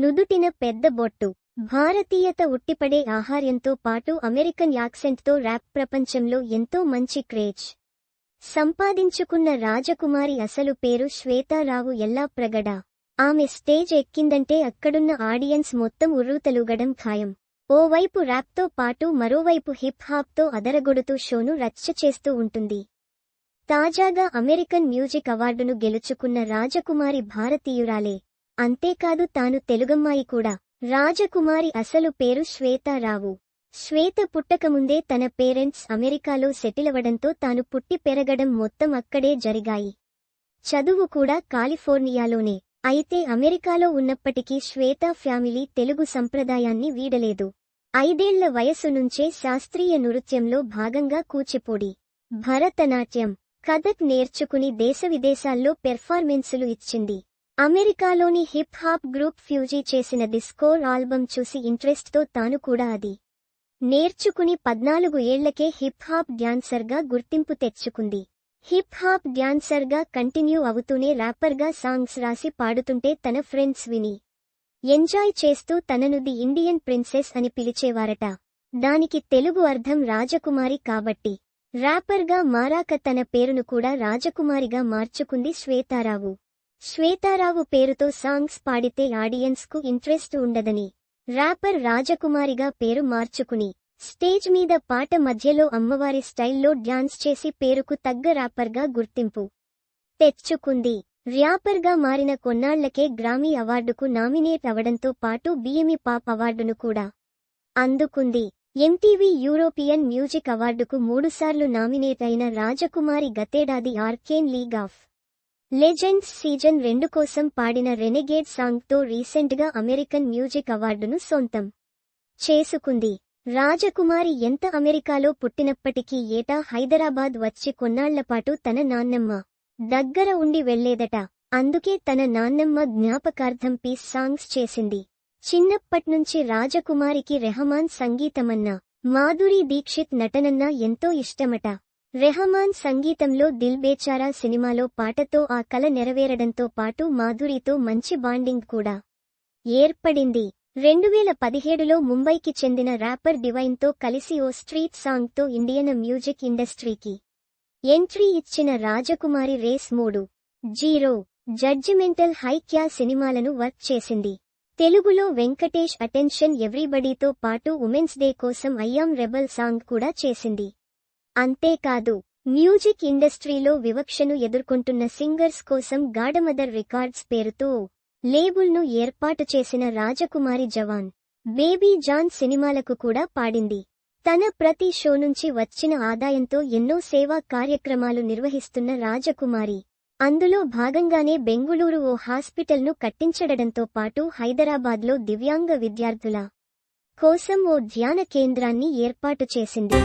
నుదుటిన పెద్ద బొట్టు. భారతీయత ఉట్టిపడే ఆహార్యంతో పాటు అమెరికన్ యాక్సెంట్తో ర్యాప్ ప్రపంచంలో ఎంతో మంచి క్రేజ్. సంపాదించుకున్న రాజకుమారి అసలు పేరు శ్వేతారావు ఎల్లా ప్రగడ. ఆమె స్టేజ్ ఎక్కిందంటే అక్కడున్న ఆడియన్స్ మొత్తం ఉర్రూతలుగడం ఖాయం. ఓవైపు ర్యాప్తో పాటు మరోవైపు హిప్ హాప్తో అదరగొడుతూ షోను రచ్చ చేస్తూ ఉంటుంది. తాజాగా అమెరికన్ మ్యూజిక్ అవార్డును గెలుచుకున్న రాజకుమారి భారతీయురాలే. అంతేకాదు తాను తెలుగమ్మాయి కూడా. రాజకుమారి అసలు పేరు శ్వేతారావు శ్వేత పుట్టకముందే తన పేరెంట్స్ అమెరికాలో సెటిలవడంతో తాను పుట్టి పెరగడం మొత్తం అక్కడే జరిగాయి. చదువు కూడా కాలిఫోర్నియాలోనే. అయితే అమెరికాలో ఉన్నప్పటికీ శ్వేత ఫ్యామిలీ తెలుగు సంప్రదాయాన్ని వీడలేదు. ఐదేళ్ళ వయసు నుంచే శాస్త్రీయ నృత్యంలో భాగంగా కూచిపూడి భరతనాట్యం కథక్ నేర్చుకుని దేశవిదేశాల్లో పెర్ఫార్మెన్సులు ఇచ్చింది. అమెరికాలోని హిప్ హాప్ గ్రూప్ ఫ్యూజీ చేసిన డిస్కోర్ ఆల్బం చూసి ఇంట్రెస్ట్తో తాను కూడా అది నేర్చుకుని పద్నాలుగు ఏళ్ళకే హిప్ హాప్ డ్యాన్సర్గా గుర్తింపు తెచ్చుకుంది. హిప్ హాప్ డ్యాన్సర్గా కంటిన్యూ అవుతూనే ర్యాపర్గా సాంగ్స్ రాసి పాడుతుంటే తన ఫ్రెండ్స్ విని ఎంజాయ్ చేస్తూ తనను ది ఇండియన్ ప్రిన్సెస్ అని పిలిచేవారట. దానికి తెలుగు అర్థం రాజకుమారి కాబట్టి ర్యాపర్గా మారాక తన పేరును కూడా రాజకుమారిగా మార్చుకుంది శ్వేతారావు. శ్వేతారావు పేరుతో సాంగ్స్ పాడితే ఆడియన్స్కు ఇంట్రెస్ట్ ఉండదని. ర్యాపర్ రాజకుమారిగా పేరు మార్చుకుని స్టేజ్ మీద పాట మధ్యలో అమ్మవారి స్టైల్లో డ్యాన్స్ చేసి పేరుకు తగ్గ ర్యాపర్గా గుర్తింపు. తెచ్చుకుంది. ర్యాపర్గా మారిన కొన్నాళ్ళకే గ్రామీ అవార్డుకు నామినేట్ అవడంతో పాటు బిఎమి పాప్ అవార్డును కూడా అందుకుంది. ఎంటీవీ యూరోపియన్ మ్యూజిక్ అవార్డుకు మూడుసార్లు నామినేట్ అయిన రాజకుమారి గతేడాది arcane league of legends season రెండు కోసం పాడిన రెనెగేడ్ సాంగ్తో రీసెంట్గా అమెరికన్ మ్యూజిక్ అవార్డును సొంతం చేసుకుంది. రాజకుమారి ఎంత అమెరికాలో పుట్టినప్పటికీ ఏటా హైదరాబాద్ వచ్చి కొన్నాళ్ళపాటు తన నాన్నమ్మ దగ్గర ఉండి వెళ్ళేదట. అందుకే తన నాన్నమ్మ జ్ఞాపకార్థం పీస్ సాంగ్స్ చేసింది. చిన్నప్పట్నుంచి రాజకుమారికి రెహమాన్ సంగీతమన్నా మాధురి దీక్షిత్ నటనన్నా ఎంతో ఇష్టమట. రెహమాన్ సంగీతంలో దిల్ బేచారా సినిమాలో పాటతో ఆ కల నెరవేరడంతో పాటు మాధురితో మంచి బాండింగ్ కూడా ఏర్పడింది. రెండువేల పదిహేడులో ముంబైకి చెందిన ర్యాపర్ డివైన్తో కలిసి ఓ స్ట్రీట్ సాంగ్తో ఇండియన్ మ్యూజిక్ ఇండస్ట్రీకి ఎంట్రీ ఇచ్చిన రాజకుమారి రేస్ మూడు. జీరో. జడ్జిమెంటల్ హైక్యా సినిమాలను వర్క్ చేసింది. తెలుగులో వెంకటేష్ అటెన్షన్ ఎవ్రీబడీతో పాటు ఉమెన్స్ డే కోసం అయ్యాం రెబల్ సాంగ్ కూడా చేసింది. అంతేకాదు మ్యూజిక్ ఇండస్ట్రీలో వివక్షను ఎదుర్కొంటున్న సింగర్స్ కోసం గాఢమదర్ రికార్డ్స్ పేరుతో లేబుల్ను ఏర్పాటు చేసిన రాజకుమారి జవాన్ బేబీ జాన్ సినిమాలకు కూడా పాడింది. తన ప్రతి షో నుంచి వచ్చిన ఆదాయంతో ఎన్నో సేవా కార్యక్రమాలు నిర్వహిస్తున్న రాజకుమారి అందులో భాగంగానే బెంగుళూరు ఓ హాస్పిటల్ను కట్టించడంతో పాటు హైదరాబాద్లో దివ్యాంగ విద్యార్థుల కోసం ఓ ధ్యాన కేంద్రాన్ని ఏర్పాటు చేసింది.